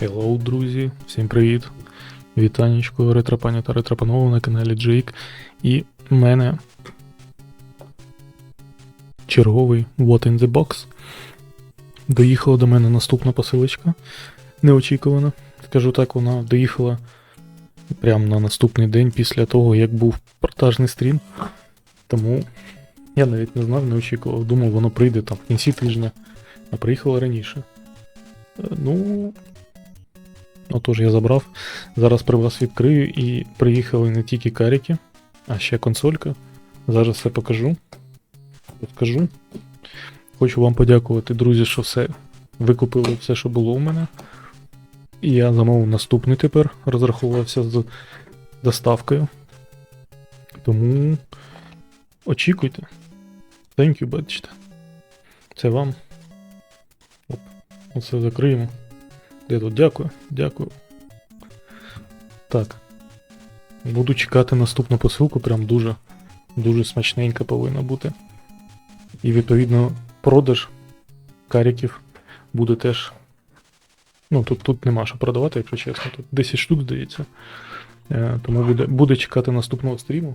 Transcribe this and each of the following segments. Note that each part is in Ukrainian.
Hello, друзі! Всім привіт! Вітанечко, ретропані та ретропанова на каналі Джейк. І в мене черговий What in the Box. Доїхала до мене наступна посилочка. Неочікувана. Скажу так, вона доїхала прямо на наступний день після того, як був продажний стрім. Тому я навіть не знав, не очікував. Думав, воно прийде там в кінці тижня, а приїхало раніше. Е, Ну, Отож, я забрав. Зараз при вас відкрию і приїхали не тільки каріки, а ще консолька. Зараз все покажу. Розкажу. Хочу вам подякувати, друзі, що все викупили все, що було у мене. І я замовив наступний тепер, розраховувався з доставкою. Тому очікуйте. Thank you, бачите. Це вам. Оп, оце закриємо. Де тут? Дякую, дякую. Так. Буду чекати наступну посилку, прям дуже, дуже смачненька повинна бути. І відповідно продаж каріків буде теж. Ну, тут, тут нема що продавати, якщо чесно. Тут 10 штук, здається. Е, тому буде, буде чекати наступного стріму.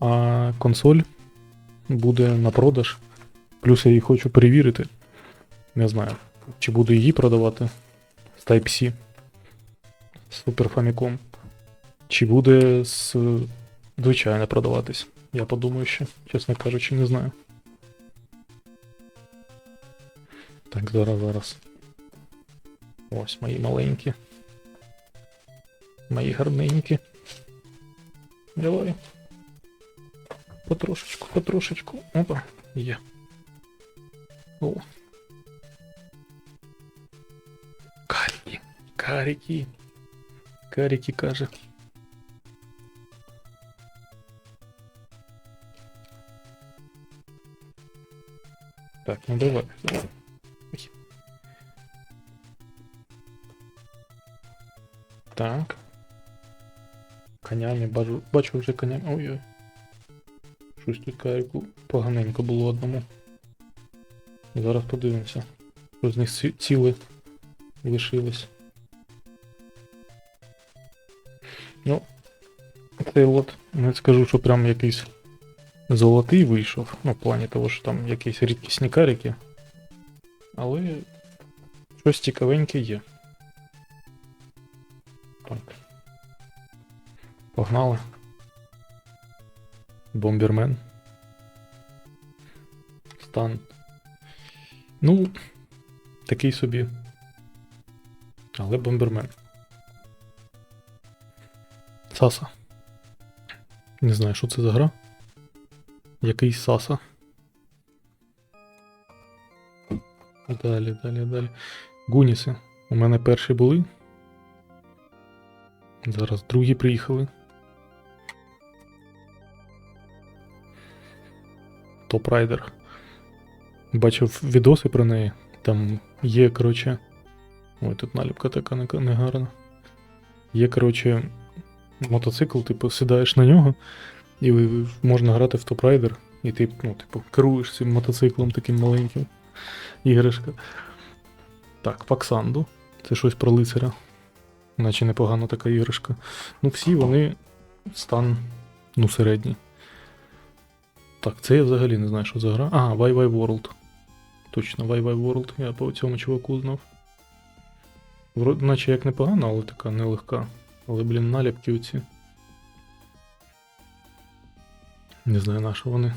А консоль буде на продаж. Плюс я її хочу перевірити. Не знаю, чи буду її продавати з Type-C. Super Famicom. Чи буде з звичайно продаватись? Я подумаю ще, чесно кажучи, не знаю. Так, зараз, зараз. Ось мої маленькі. Мої гарненькі. Давай. Потрошечку, потрошечку. Опа, є. О. Каріки. Каріки каже. Так, ну давай. Так. Конями бачу, бачу вже конями. Ой-ой. Щось тут каріку поганенько було одному. Зараз подивимося. Що з них ці- ціле лишилось. Цей от, не скажу, що прям якийсь золотий вийшов. Ну, в плані того, що там якісь рідкісні карики. Але щось цікавеньке є. Так. Погнали. Бомбермен. Стан. Ну, такий собі. Але бомбермен. Саса. Не знаю, що це за гра. Якийсь Саса. Далі, далі, далі. Гуніси. У мене перші були. Зараз другі приїхали. Топ Райдер. Бачив відоси про неї. Там є, коротше. Ой, тут наліпка така негарна. Є, коротше, мотоцикл, типу, сідаєш на нього, і можна грати в Топ Райдер, і ти, ну, типу, керуєш цим мотоциклом таким маленьким. Іграшка. Так, Паксанду. Це щось про лицаря. Наче непогана така іграшка. Ну, всі вони стан, ну, середній. Так, це я взагалі не знаю, що за гра. А, Вай Вай World. Точно, Вай Вай World. Я по цьому чуваку знав. Вроде, наче як непогано, але така нелегка. Але, блін, наліпки оці. Не знаю, на що вони.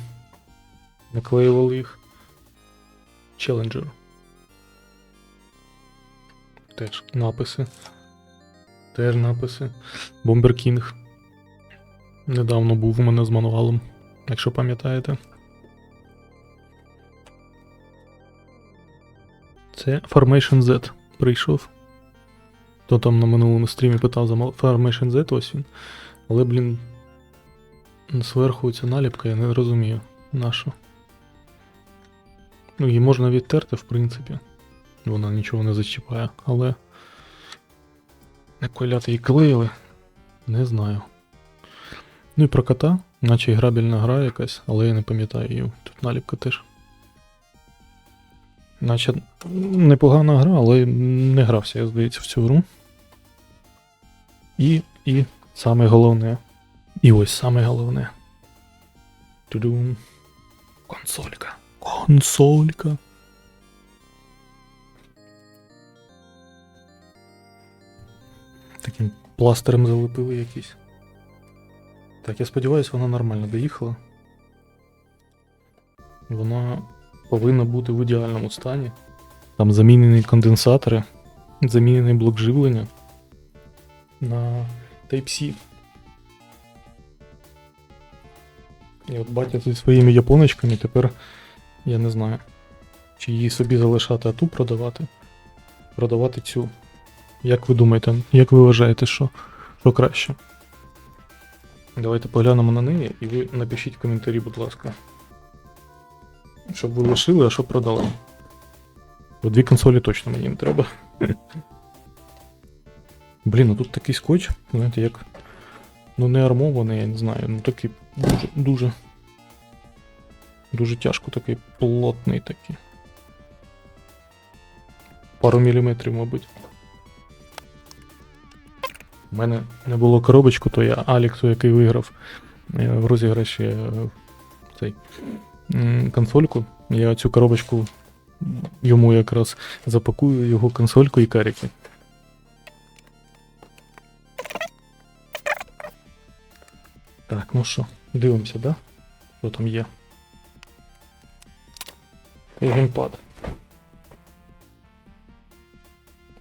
Наклеювали їх. Challenger. Теж написи. Теж написи. Бомбер Кінг. Недавно був у мене з мануалом, якщо пам'ятаєте. Це Formation Z прийшов. Хто там на минулому стрімі питав за Formation Z, ось він. Але, блін, зверху ця наліпка, я не розумію. Нашу. Ну, її можна відтерти, в принципі. Вона нічого не зачіпає, але. Як коляти її клеїли, не знаю. Ну і про кота, наче і грабельна гра якась, але я не пам'ятаю її. Тут наліпка теж. Наче непогана гра, але не грався, я здається, в цю гру. І, і саме головне. І ось саме головне. Тудум. Консолька. Консолька. Таким пластирем залепили якийсь. Так, я сподіваюся, вона нормально доїхала. Вона повинна бути в ідеальному стані. Там замінені конденсатори, замінений блок живлення на Type-C. І от батя зі своїми японочками тепер я не знаю, чи її собі залишати, а ту продавати. Продавати цю. Як ви думаєте, як ви вважаєте, що, що краще? Давайте поглянемо на неї і ви напишіть в коментарі, будь ласка. Щоб ви лишили, а що продали. Бо дві консолі точно мені не треба. Блін, ну тут такий скотч, знаєте, як. Ну не армований, я не знаю. Ну такий дуже, дуже. Дуже тяжко такий плотний такий. Пару міліметрів, мабуть. У мене не було коробочку, то я Аліксу, який виграв е, в розіграші е, цей консольку. Я цю коробочку йому якраз запакую його консольку і каріки. Так, ну що, дивимося, да? Що там є? І геймпад.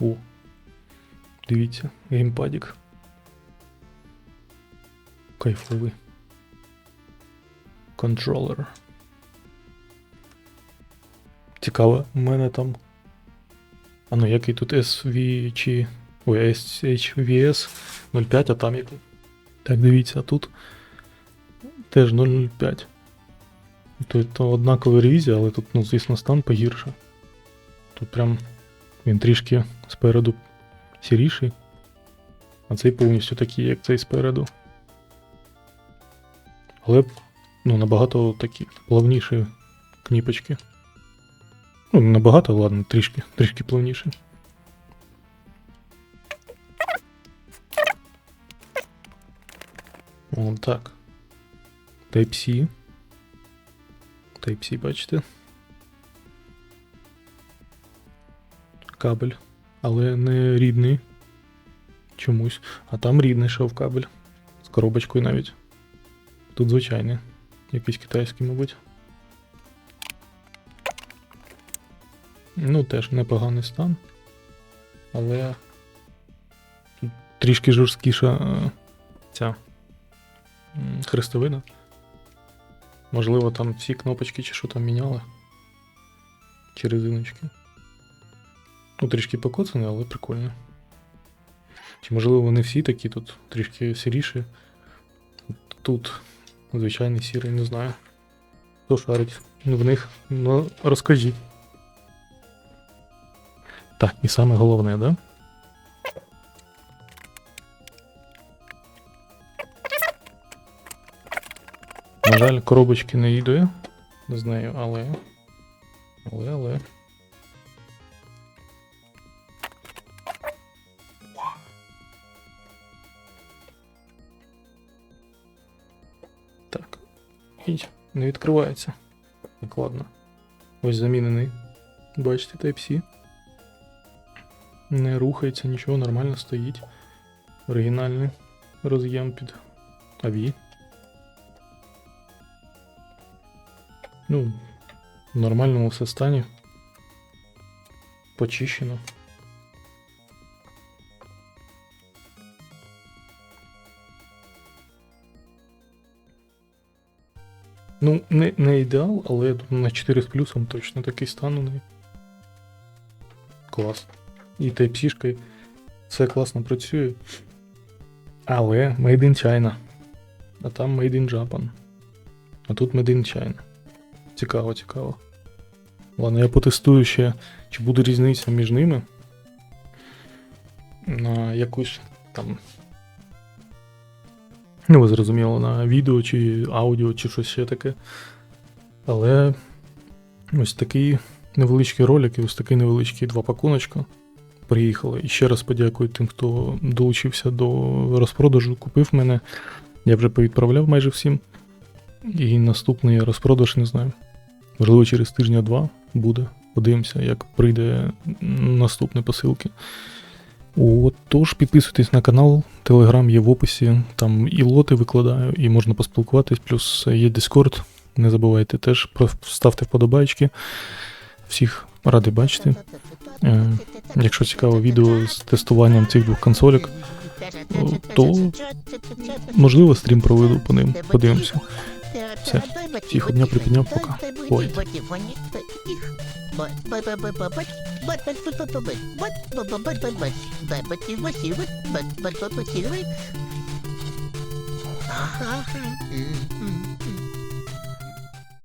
О. Дивіться, геймпадік. Кайфовий. Контролер. Цікаво, у мене там. А ну який тут SV чи. Ой, SHVS 05, а там який. Так, дивіться, тут теж 005. Тут однакова ревізія, але тут, ну, звісно, стан погірше. Тут прям він трішки спереду сіріший. А цей повністю такий, як цей спереду. Але ну, набагато такі плавніші кніпочки. Ну, набагато, ладно, трішки, трішки плавніше. О, так. Type-C. Type-C, бачите? Кабель. Але не рідний. Чомусь. А там рідний шов кабель. З коробочкою навіть. Тут звичайний. Якийсь китайський, мабуть. Ну, теж непоганий стан. Але тут трішки жорсткіша е, ця хрестовина. Можливо, там всі кнопочки чи що там міняли. Чи резиночки. Ну, трішки покоцані, але прикольно. Чи можливо вони всі такі тут трішки сіріші. Тут звичайний сірий, не знаю. Хто шарить в них, ну розкажіть. Так, і саме головне, да? На жаль, коробочки не йде з нею, але. Але, але. Так. І не відкривається. Так, ладно. Ось замінений. Бачите, Type-C. Не рухається, нічого, нормально стоїть. Оригінальний роз'єм під AV. Ну, в нормальному все стані. Почищено. Ну, не, не ідеал, але на 4 з плюсом точно такий стан у неї. Клас. І Type-C все класно працює. Але Made in China. А там Made in Japan. А тут Made in China. Цікаво, цікаво. Ладно, я потестую ще, чи буде різниця між ними. На якусь там. Ну, ви зрозуміло, на відео чи аудіо, чи щось ще таке. Але ось такий невеличкий ролик і ось такий невеличкий два пакуночка. Приїхали. І ще раз подякую тим, хто долучився до розпродажу, купив мене. Я вже повідправляв майже всім. І наступний розпродаж, не знаю. Можливо, через тижня-два буде. Подивимося, як прийде наступні посилки. От, тож підписуйтесь на канал, телеграм є в описі, там і лоти викладаю, і можна поспілкуватись, плюс є Discord. Не забувайте теж, ставте вподобайки. Всіх радий бачити. Е, Якщо цікаве відео з тестуванням цих двох консолек, то можливо стрім проведу по ним. Подивимося. Все. Всіх одня припідняв, пока. Ой.